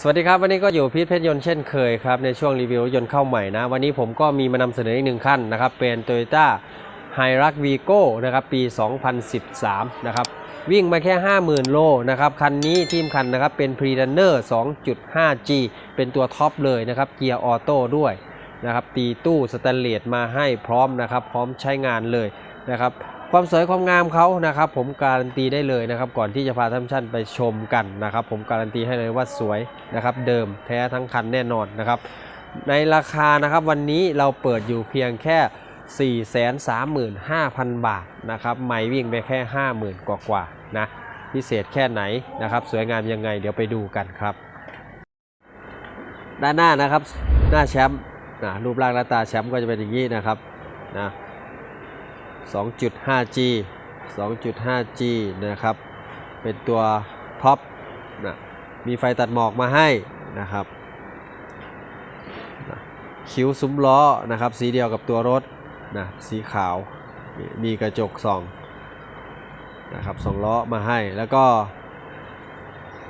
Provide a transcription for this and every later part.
สวัสดีครับ วันนี้ก็อยู่พีทเพชรยนต์เช่นเคยครับ ในช่วงรีวิวรถยนต์เข้าใหม่นะ วันนี้ผมก็มีมานำเสนออีกหนึ่งขั้นนะครับ เป็น Toyota h i r u x Vigo นะครับ ปี 2013 นะครับ วิ่งมาแค่ 50,000 โลนะครับ คันนี้ทีมคันนะครับ เป็น Predator 2.5G เป็นตัวท็อปเลยนะครับ เกียร์ออโต้ด้วยนะครับ ตีตู้สแตนเลสมาให้พร้อมนะครับ พร้อมใช้งานเลยนะครับ ความสวยความงามเขานะครับ ผมการันตีได้เลยนะครับ ก่อนที่จะพาท่านผู้ชมไปชมกันนะครับ ผมการันตีให้เลยว่าสวยนะครับ เดิมแท้ทั้งคันแน่นอนนะครับ ในราคานะครับวันนี้เราเปิดอยู่เพียงแค่ 435,000 บาทนะครับไม่วิ่งไปแค่ 50,000 กว่ากว่าๆนะพิเศษแค่ไหนนะครับ สวยงามยังไงเดี๋ยวไปดูกันครับ ด้านหน้านะครับหน้าแชมป์นะรูปร่างหน้าตาแชมป์ก็จะเป็นอย่างนี้นะครับนะ 2.5G 2.5G นะครับ เป็นตัวท็อปนะมีไฟตัดหมอกมาให้นะครับคิ้วซุ้มล้อนะครับ สีเดียวกับตัวรถนะสีขาวมีกระจกส่องนะครับสองล้อมาให้แล้วก็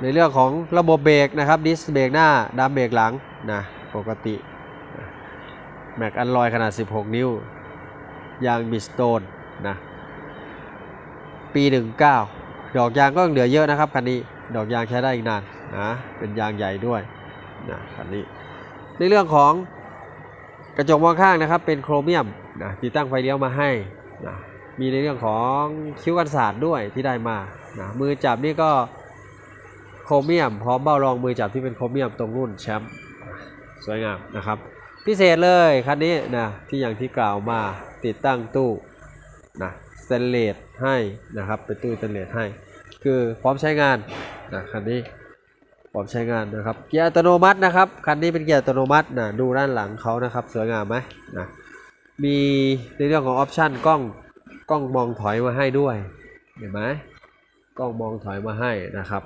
ในเรื่องของระบบเบรกนะครับดิสเบรกหน้าดามเบรกหลังนะปกติแม็กอันลอยขนาด 16 นิ้วยางบิสโตน นะ ปี 19 ดอกยางก็ยังเหลือเยอะนะครับคันนี้ดอกยางใช้ได้อีกนานนะเป็นยางใหญ่ด้วยนะคันนี้ ในเรื่องของกระจกมองข้างนะครับ เป็นโครเมียมนะติดตั้งไฟเลี้ยวมาให้นะมีในเรื่องของคิ้วกันศาสตร์ด้วยที่ได้มานะมือจับนี่ก็โครเมียม พร้อมเบ้ารองมือจับที่เป็นโครเมียมตรงรุ่นแชมป์สวยงามนะครับ พิเศษเลยคันนี้นะที่อย่างที่กล่าวมาติดตั้งตู้ นะสเตนเลสให้นะครับเป็นตู้สเตนเลสให้ คือพร้อมใช้งานนะคันนี้พร้อมใช้งานนะครับเกียร์อัตโนมัตินะครับคันนี้เป็นเกียร์อัตโนมัตินะดูด้านหลังเขานะครับสวยงามไหมนะมีในเรื่องของออปชันกล้องกล้องมองถอยมาให้ด้วยเห็นไหมกล้องมองถอยมาให้นะครับ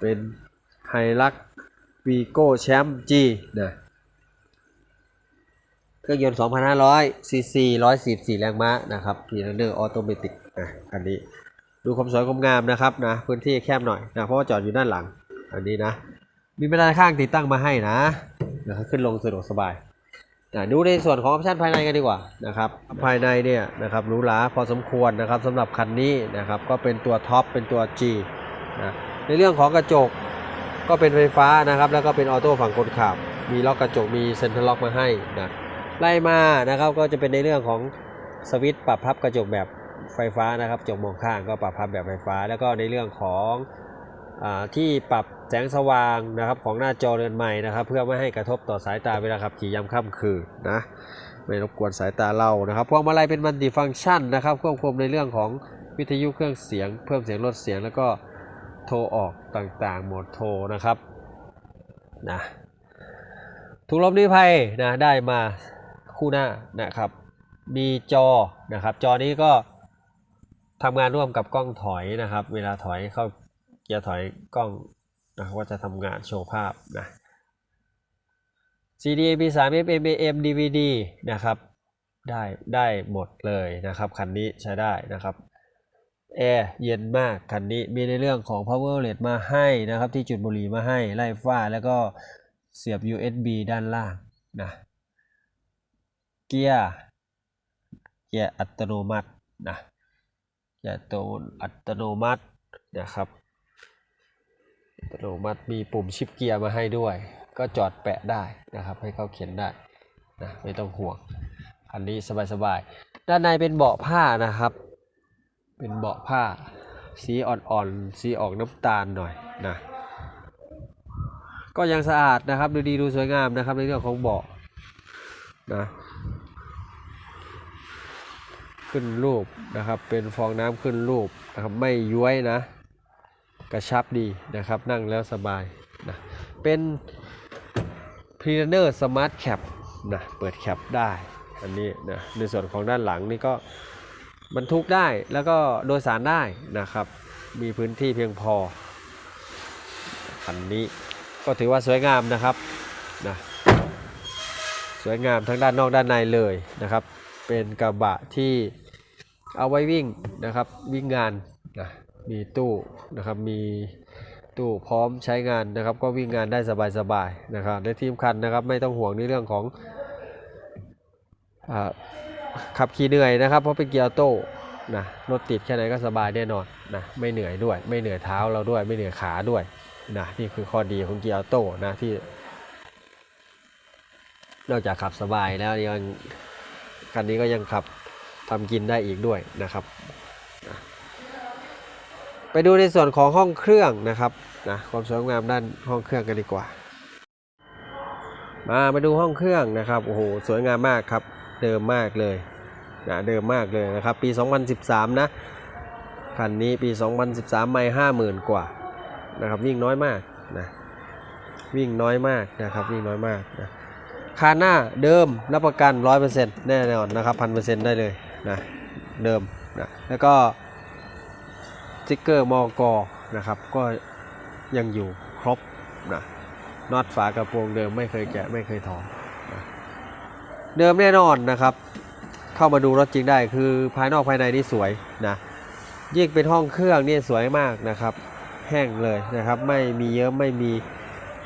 เป็นไฮลักวีโก้แชมป์ G นะ เครื่องยนต์ 2,500 ซีซี 144 แรงม้านะครับพีเนอร์ออโตเมติกนะคันนี้ดูความสวยความงามนะครับนะพื้นที่แคบหน่อยนะเพราะว่าจอดอยู่ด้านหลัง อันนี้นะ มีบันไดข้างติดตั้งมาให้นะนะครับขึ้นลงสะดวกสบายนะดูในส่วนของออปชันภายในกันดีกว่านะครับภายในเนี่ยนะครับหรูหราพอสมควรนะครับสำหรับคันนี้นะครับก็เป็นตัวท็อปเป็นตัว G นะในเรื่องของกระจกก็เป็นไฟฟ้านะครับแล้วก็เป็นออโต้ฝั่งคนขับ มีล็อกกระจกมีเซ็นทรัลล็อกมาให้นะ ไล่มานะครับก็จะเป็นในเรื่องของสวิตช์ปรับพับกระจกแบบไฟฟ้านะครับจกมองข้างก็ปรับพับแบบไฟฟ้า แล้วก็ในเรื่องของอที่ปรับแสงสว่างนะครับของหน้าจอเรือนใหม่นะครับ เพื่อไม่ให้กระทบต่อสายตาเวลาขับขี่ยามค่ำคืนนะไม่รบกวนสายตาเรานะครับพวงมาลัยเป็นมัลติฟังก์ชันนะครับควบคุมในเรื่องของวิทยุเครื่องเสียง เพิ่มเสียงลดเสียงแล้วก็โทรออกต่างๆโหมดโทรนะครับนะถุงลมนิรภัยนะได้มา คู่หน้านะครับ มีจอนะครับ จอนี้ก็ทำงานร่วมกับกล้องถอยนะครับ เวลาถอยเข้าเกียร์ถอยกล้องนะครับก็จะทำงานโชว์ภาพนะ CD MP3 FM AM DVD นะครับได้ได้หมดเลยนะครับ คันนี้ใช้ได้นะครับแอร์เย็นมากคันนี้มีในเรื่องของ power outlet มาให้นะครับ ที่จุดบุหรี่มาให้ไล่ฟ้าแล้วก็เสียบ USB ด้านล่างนะ เกียร์ เกียร์อัตโนมัตินะเกียร์ตัวอัตโนมัตินะครับ อัตโนมัติมีปุ่มชิปเกียร์มาให้ด้วย ก็จอดแปะได้นะครับ ให้เขาเขียนได้นะไม่ต้องห่วงคันนี้สบายๆ ด้านในเป็นเบาะผ้านะครับ เป็นเบาะผ้า สีอ่อนๆ สีออกน้ำตาลหน่อยนะก็ยังสะอาดนะครับ ดูดีดูสวยงามนะครับในเรื่องของเบาะนะ ขึ้นรูปนะครับ เป็นฟองน้ำขึ้นรูปนะครับไม่ย้วยนะ กระชับดีนะครับ นั่งแล้วสบายนะเป็น p r e n e r Smart Cap นะเปิดแคปได้อันนี้นะในส่วนของด้านหลังนี่ก็บรรทุกได้แล้วก็โดยสารได้นะครับ มีพื้นที่เพียงพอคันนี้ก็ถือว่าสวยงามนะครับนะสวยงามทั้งด้านนอกด้านในเลยนะครับ เป็นกระบะที่ เอาไว้วิ่งนะครับวิ่งงานนะมีตู้นะครับมีตู้พร้อมใช้งานนะครับก็วิ่งงานได้สบายๆนะครับในทีมคันนะครับไม่ต้องห่วงในเรื่องของอขับขี่เหนื่อยนะครับ เพราะเป็นเกียร์ออโต้นะรถติดแค่ไหนก็สบายแน่นอนนะไม่เหนื่อยด้วย ไม่เหนื่อยเท้าเราด้วย ไม่เหนื่อยขาด้วยนะนี่คือข้อดีของเกียร์ออโต้นะที่ นอกจากขับสบายแล้วยังคันนี้ก็ยังขับ ทำกินได้อีกด้วยนะครับ ไปดูในส่วนของห้องเครื่องนะครับนะความสวยงามด้านห้องเครื่องกันดีกว่า มามาดูห้องเครื่องนะครับโอ้โหสวยงามมากครับเดิมมากเลยนะเดิมมากเลยนะครับ ปี 2013 นะคันนี้ปี 2013 ไม่ห้าหมื่นกว่านะครับวิ่งน้อยมากนะวิ่งน้อยมากนะครับวิ่งน้อยมากนะ คาหน้าเดิมรับประกัน 100%แน่นอนนะครับพันเปอร์เซ็นต์ได้เลยนะเดิมนะแล้วก็สติ๊กเกอร์มอกอนะครับก็ยังอยู่ครบนะน็อตฝากระโปรงเดิมไม่เคยแกะไม่เคยถอนนะเดิมแน่นอนนะครับ เข้ามาดูรถจริงได้คือภายนอกภายในนี่สวยนะยิ่งเป็นห้องเครื่องนี่สวยมากนะครับ แห้งเลยนะครับ ไม่มีเยิ้มไม่มี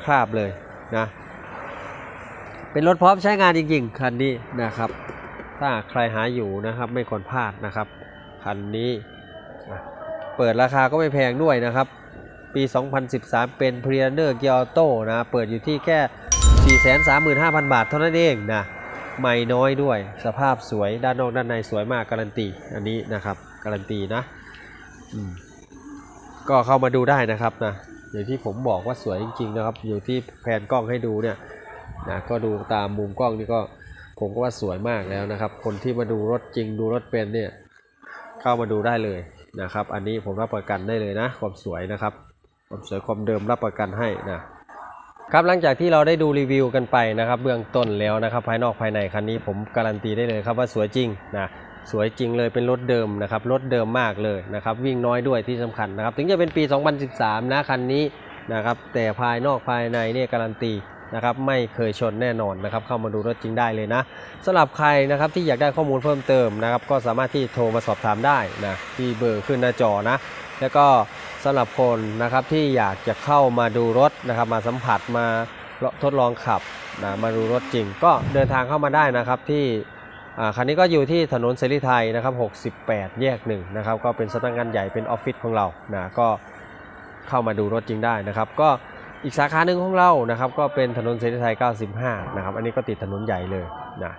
คราบเลยนะ เป็นรถพร้อมใช้งานจริงๆ คันนี้นะครับ ถ้าใครหาอยู่นะครับไม่ควรพลาดนะครับ คันนี้เปิดราคาก็ไม่แพงด้วยนะครับ ปี 2013 เป็น p r e n e r Gear Auto นะ เปิดอยู่ที่แค่ 435,000 บาทเท่านั้นเองนะไม่น้อยด้วย สภาพสวยด้านนอกด้านในสวยมากการันตี อันนี้นะครับ การันตีนะก็เข้ามาดูได้นะครับนะอย่างที่ผมบอกว่าสวยจริงๆนะครับ อยู่ที่แผนกล้องให้ดูเนี่ย นะก็ดูตามมุมกล้องนี่ก็ผมก็ว่าสวยมากแล้วนะครับ คนที่มาดูรถจริงดูรถเป็นเนี่ยเข้ามาดูได้เลยนะครับ อันนี้ผมรับประกันได้เลยนะ ความสวยนะครับ ความสวยความเดิมรับประกันให้นะครับหลังจากที่เราได้ดูรีวิวกันไปนะครับ เบื้องต้นแล้วนะครับ ภายนอกภายในคันนี้ผมการันตีได้เลยครับว่าสวยจริงนะสวยจริงเลยเป็นรถเดิมนะครับรถเดิมมากเลยนะครับ วิ่งน้อยด้วยที่สำคัญนะครับ ถึงจะเป็นปี 2013 นะคันนี้นะครับ แต่ภายนอกภายในเนี่ยการันตี นะครับไม่เคยชนแน่นอนนะครับเข้ามาดูรถจริงได้เลยนะสำหรับใครนะครับที่อยากได้ข้อมูลเพิ่มเติมนะครับก็สามารถที่โทรมาสอบถามได้นะที่เบอร์ขึ้นหน้าจอนะแล้วก็สำหรับคนนะครับที่อยากจะเข้ามาดูรถนะครับมาสัมผัสมาทดลองขับนะมาดูรถจริง ก็เดินทางเข้ามาได้นะครับที่อ่าคันนี้ก็อยู่ที่ถนนเสรีไทยนะครับ 68 แยกหนึ่งนะครับก็เป็นสำนักงานใหญ่เป็นออฟฟิศของเรานะก็เข้ามาดูรถจริงได้นะครับ ก็ อีกสาขาหนึ่งของเรานะครับก็เป็นถนนเสรีไทย 95 นะครับ อันนี้ก็ติดถนนใหญ่เลยนะ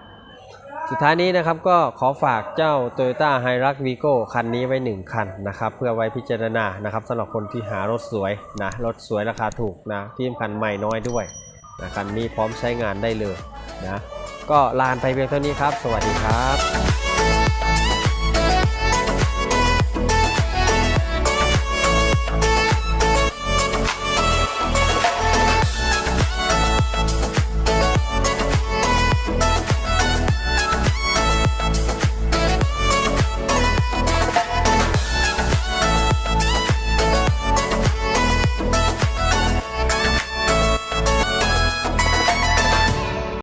สุดท้ายนี้นะครับก็ขอฝากเจ้า Toyota h i r u x Vigo คันนี้ไว้ 1 คันนะครับเพื่อไว้พิจารณานะครับสำหรับคนที่หารถสวยนะรถสวยราคาถูกนะที่สำคัญใหม่น้อยด้วยนะคันนี้พร้อมใช้งานได้เลยนะก็ลานไปเพียงเท่านี้ครับ สวัสดีครับ